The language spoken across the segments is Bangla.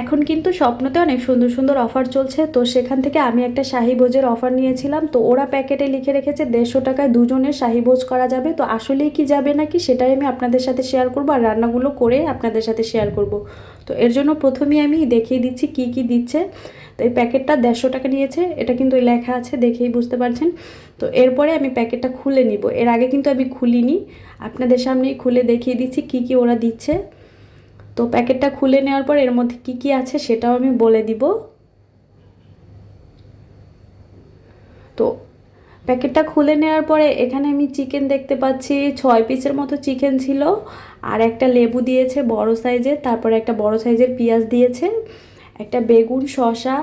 এখন কিন্তু স্বপ্নতে অনেক সুন্দর সুন্দর অফার চলছে। তো সেখান থেকে আমি একটা শাহি ভোজের অফার নিয়েছিলাম। তো ওরা প্যাকেটে লিখে রেখেছে দেড়শো টাকায় দুজনের শাহি ভোজ করা যাবে। তো আসলেই কি যাবে নাকি সেটাই আমি আপনাদের সাথে শেয়ার করব আর রান্নাগুলো করে আপনাদের সাথে শেয়ার করব। তো এর জন্য প্রথমেই আমি দেখিয়ে দিচ্ছি কি কি দিচ্ছে। তো এই প্যাকেটটা দেড়শো টাকা নিয়েছে। এটা কিন্তু লেখা আছে, দেখেই বুঝতে পারছেন। তো এরপরে আমি প্যাকেটটা খুলে নিব। এর আগে কিন্তু আমি খুলিনি। আপনাদের সামনেই খুলে দেখিয়ে দিচ্ছি কি কি ওরা দিচ্ছে। তো প্যাকেটটা খুলে নেওয়ার পর এর মধ্যে কি কি আছে সেটাও আমি বলে দিব। তো প্যাকেটটা খুলে নেওয়ার পরে এখানে আমি চিকেন দেখতে পাচ্ছি, ছয় পিসের মতো চিকেন ছিল। আর একটা লেবু দিয়েছে বড় সাইজের তারপরে একটা বড় সাইজের পেঁয়াজ দিয়েছে, একটা বেগুন, শসা,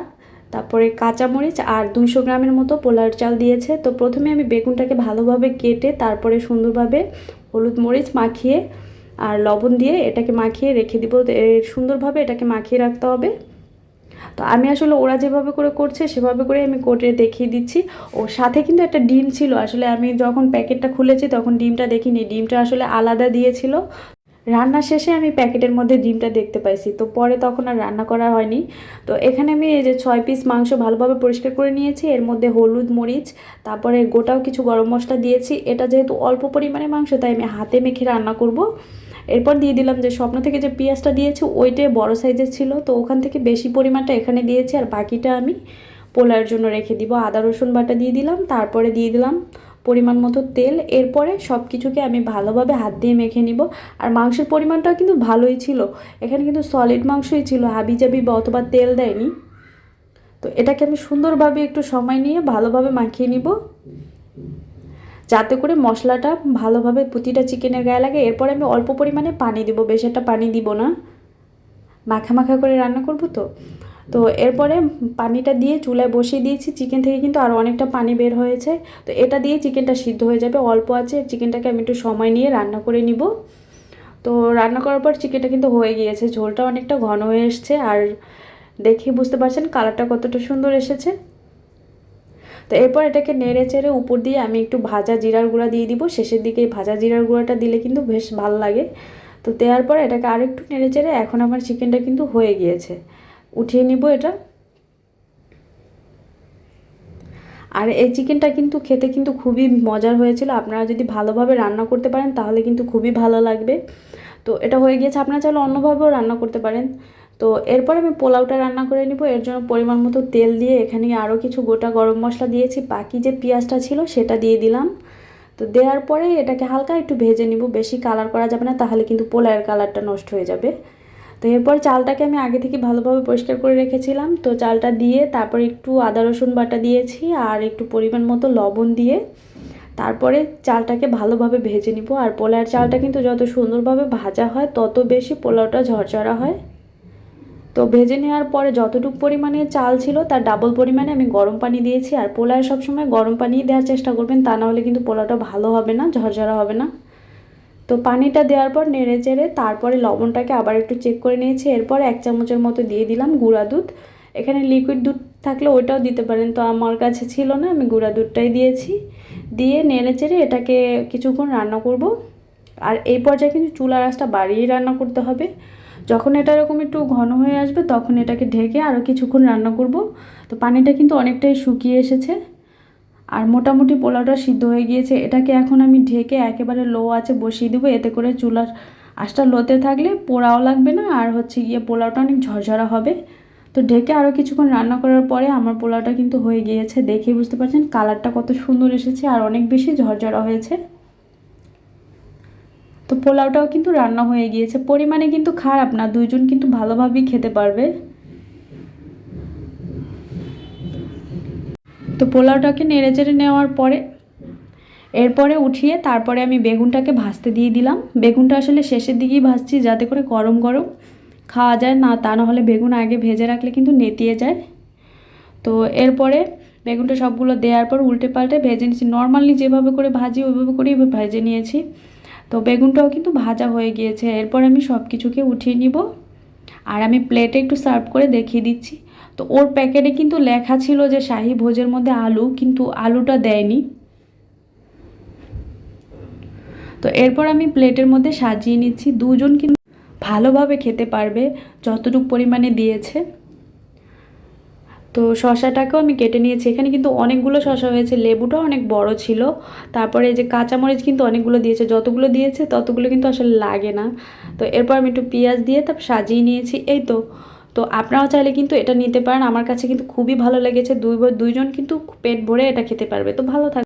তারপরে কাঁচামরিচ আর দুশো গ্রামের মতো পোলার চাল দিয়েছে। তো প্রথমে আমি বেগুনটাকে ভালোভাবে কেটে তারপরে সুন্দরভাবে হলুদ মরিচ মাখিয়ে আর লবণ দিয়ে এটাকে মাখিয়ে রেখে দিব। সুন্দরভাবে এটাকে মাখিয়ে রাখতে হবে। তো আমি আসলে ওরা যেভাবে করে করছে, সেভাবে করে আমি কোটে দেখিয়ে দিচ্ছি। ও, সাথে কিন্তু একটা ডিম ছিল। আসলে আমি যখন প্যাকেটটা খুলেছি, তখন ডিমটা দেখিনি। ডিমটা আসলে আলাদা দিয়েছিল। রান্না শেষে আমি প্যাকেটের মধ্যে ডিমটা দেখতে পাইছি। তো পরে তখন আর রান্না করা হয়নি। তো এখানে আমি এই যে ছয় পিস মাংস ভালোভাবে পরিষ্কার করে নিয়েছি। এর মধ্যে হলুদ, মরিচ, তারপরে গোটাও কিছু গরম মশলা দিয়েছি। এটা যেহেতু অল্প পরিমাণে মাংস, তাই আমি হাতে মেখে রান্না করব। এরপর দিয়ে দিলাম যে স্বপ্ন থেকে যে পেঁয়াজটা দিয়েছি ওইটাই বড় সাইজের ছিল। তো ওখান থেকে বেশি পরিমাণটা এখানে দিয়েছি আর বাকিটা আমি পোলার জন্য রেখে দিব। আদা, রসুন বাটা দিয়ে দিলাম, তারপরে দিয়ে দিলাম পরিমাণ মতো তেল। এরপরে সব কিছুকে আমি ভালোভাবে হাত দিয়ে মেখে নিব। আর মাংসের পরিমাণটাও কিন্তু ভালোই ছিল। এখানে কিন্তু সলিড মাংসই ছিল হাবি জাবি বা অথবা তেল দেয়নি। তো এটাকে আমি সুন্দরভাবে একটু সময় নিয়ে ভালোভাবে মাখিয়ে নিব। যাতে করে মশলাটা ভালোভাবে প্রতিটা চিকেনের গায়ে লাগে। এরপরে আমি অল্প পরিমাণে পানি দিব, বেশ একটা পানি দিব না। মাখা মাখা করে রান্না করব তো। তো এরপরে পানিটা দিয়ে চুলায় বসিয়ে দিয়েছি। চিকেন থেকে কিন্তু আরও অনেকটা পানি বের হয়েছে। তো এটা দিয়ে চিকেনটা সিদ্ধ হয়ে যাবে। অল্প আছে, চিকেনটাকে আমি একটু সময় নিয়ে রান্না করে নিব। তো রান্না করার পর চিকেনটা কিন্তু হয়ে গিয়েছে। ঝোলটা অনেকটা ঘন হয়ে এসছে। আর দেখে বুঝতে পারছেন কালারটা কতটা সুন্দর এসেছে। তো এরপর এটাকে নেড়ে চেড়ে উপর দিয়ে আমি একটু ভাজা জিরার গুঁড়া দিয়ে দিব। শেষের দিকে ভাজা জিরার গুঁড়াটা দিলে কিন্তু বেশ ভালো লাগে। তো দেওয়ার পর এটাকে আরেকটু নেড়ে চেড়ে এখন আমার চিকেনটা কিন্তু হয়ে গিয়েছে। উঠিয়ে নিব এটা। আর এই চিকেনটা কিন্তু খেতে কিন্তু খুবই মজার হয়েছিল। আপনারা যদি ভালোভাবে রান্না করতে পারেন তাহলে কিন্তু খুবই ভালো লাগবে। তো এটা হয়ে গিয়েছে। আপনারা চাইলে অন্যভাবেও রান্না করতে পারেন। তো এরপর আমি পোলাওটা রান্না করে নিব। এর জন্য পরিমাণ মতো তেল দিয়ে এখানে আরও কিছু গোটা গরম মশলা দিয়েছি। বাকি যে পেঁয়াজটা ছিল সেটা দিয়ে দিলাম। তো দেওয়ার পরে এটাকে হালকা একটু ভেজে নিব। বেশি কালার করা যাবে না, তাহলে কিন্তু পোলাওয়ের কালারটা নষ্ট হয়ে যাবে। তো এরপর চালটাকে আমি আগে থেকে ভালোভাবে পরিষ্কার করে রেখেছিলাম। তো চালটা দিয়ে তারপর একটু আদা, রসুন বাটা দিয়েছি আর একটু পরিমাণ মতো লবণ দিয়ে তারপরে চালটাকে ভালোভাবে ভেজে নিব। আর পোলাওয়ের চালটা কিন্তু যত সুন্দরভাবে ভাজা হয়, তত বেশি পোলাওটা ঝরঝরা হয়। তো ভেজে নেওয়ার পরে যতটুকু পরিমাণে চাল ছিল, তার ডাবল পরিমাণে আমি গরম পানি দিয়েছি। আর পোলায় সবসময় গরম পানি দেওয়ার চেষ্টা করবেন, তা নাহলে কিন্তু পোলাওটা ভালো হবে না, ঝরঝরা হবে না। তো পানিটা দেওয়ার পর নেড়ে চেড়ে তারপরে লবণটাকে আবার একটু চেক করে নিয়েছি। এরপর এক চামচের মতো দিয়ে দিলাম গুঁড়া দুধ। এখানে লিকুইড দুধ থাকলে ওইটাও দিতে পারেন, তো আমার কাছে ছিল না, আমি গুঁড়া দুধটাই দিয়েছি। দিয়ে নেড়ে চেড়ে এটাকে কিছুক্ষণ রান্না করব। আর এই পর্যায়ে কিন্তু চুলার আঁচটা বাড়িয়ে রান্না করতে হবে। যখন এটা এরকম একটু ঘন হয়ে আসবে, তখন এটাকে ঢেকে আরও কিছুক্ষণ রান্না করব। তো পানিটা কিন্তু অনেকটাই শুকিয়ে এসেছে। আর মোটামুটি পোলাওটা সিদ্ধ হয়ে গিয়েছে। এটাকে এখন আমি ঢেকে একেবারে লো আছে বসিয়ে দেবো। এতে করে চুলার আঁচটা লোতে থাকলে পোড়াও লাগবে না, আর হচ্ছে গিয়ে পোলাওটা অনেক ঝরঝরা হবে। তো ঢেকে আরও কিছুক্ষণ রান্না করার পরে আমার পোলাওটা কিন্তু হয়ে গিয়েছে। দেখে বুঝতে পারছেন, কালারটা কত সুন্দর এসেছে, আর অনেক বেশি ঝরঝরা হয়েছে। তো পোলাওটাও কিন্তু রান্না হয়ে গিয়েছে। পরিমাণে কিন্তু খারাপ না, দুইজন কিন্তু ভালোভাবেই খেতে পারবে। তো পোলাওটাকে নেড়ে চেড়ে নেওয়ার পরে, এরপরে উঠিয়ে তারপরে আমি বেগুনটাকে ভাজতে দিয়ে দিলাম। বেগুনটা আসলে শেষের দিকেই ভাজছি, যাতে করে গরম গরম খাওয়া যায় না, তা নাহলে বেগুন আগে ভেজে রাখলে কিন্তু নেতিয়ে যায়। তো এরপরে বেগুনটা সবগুলো দেওয়ার পর উল্টে পাল্টে ভেজে নিয়েছি নর্মালি যেভাবে করে ভাজি, ওইভাবে করেই ভেজে নিয়েছি। তো বেগুনটাও কিন্তু ভাজা হয়ে গিয়েছে। এরপর আমি সব কিছুকে উঠিয়ে নিব। আর আমি প্লেটে একটু সার্ভ করে দেখিয়ে দিচ্ছি। তো ওর প্যাকেটে কিন্তু লেখা ছিল যে শাহি ভোজের মধ্যে আলু, কিন্তু আলুটা দেয়নি। তো এরপর আমি প্লেটের মধ্যে সাজিয়ে নিচ্ছি। দুজন কিন্তু ভালোভাবে খেতে পারবে, যতটুকু পরিমাণে দিয়েছে। তো শশাটাকেও আমি কেটে নিয়েছি। এখানে কিন্তু অনেকগুলো শশা হয়েছে, লেবুটাও অনেক বড় ছিল। তারপরে যে কাঁচামরিচ কিন্তু অনেকগুলো দিয়েছে, যতগুলো দিয়েছে ততগুলো কিন্তু আসলে লাগে না। তো এরপর আমি একটু পেঁয়াজ দিয়ে তারপর সাজিয়ে নিয়েছি। এই তো তো আপনারাও চাইলে কিন্তু এটা নিতে পারেন। আমার কাছে কিন্তু খুবই ভালো লেগেছে। দুই দুইজন কিন্তু পেট ভরে এটা খেতে পারবে। তো ভালো থাক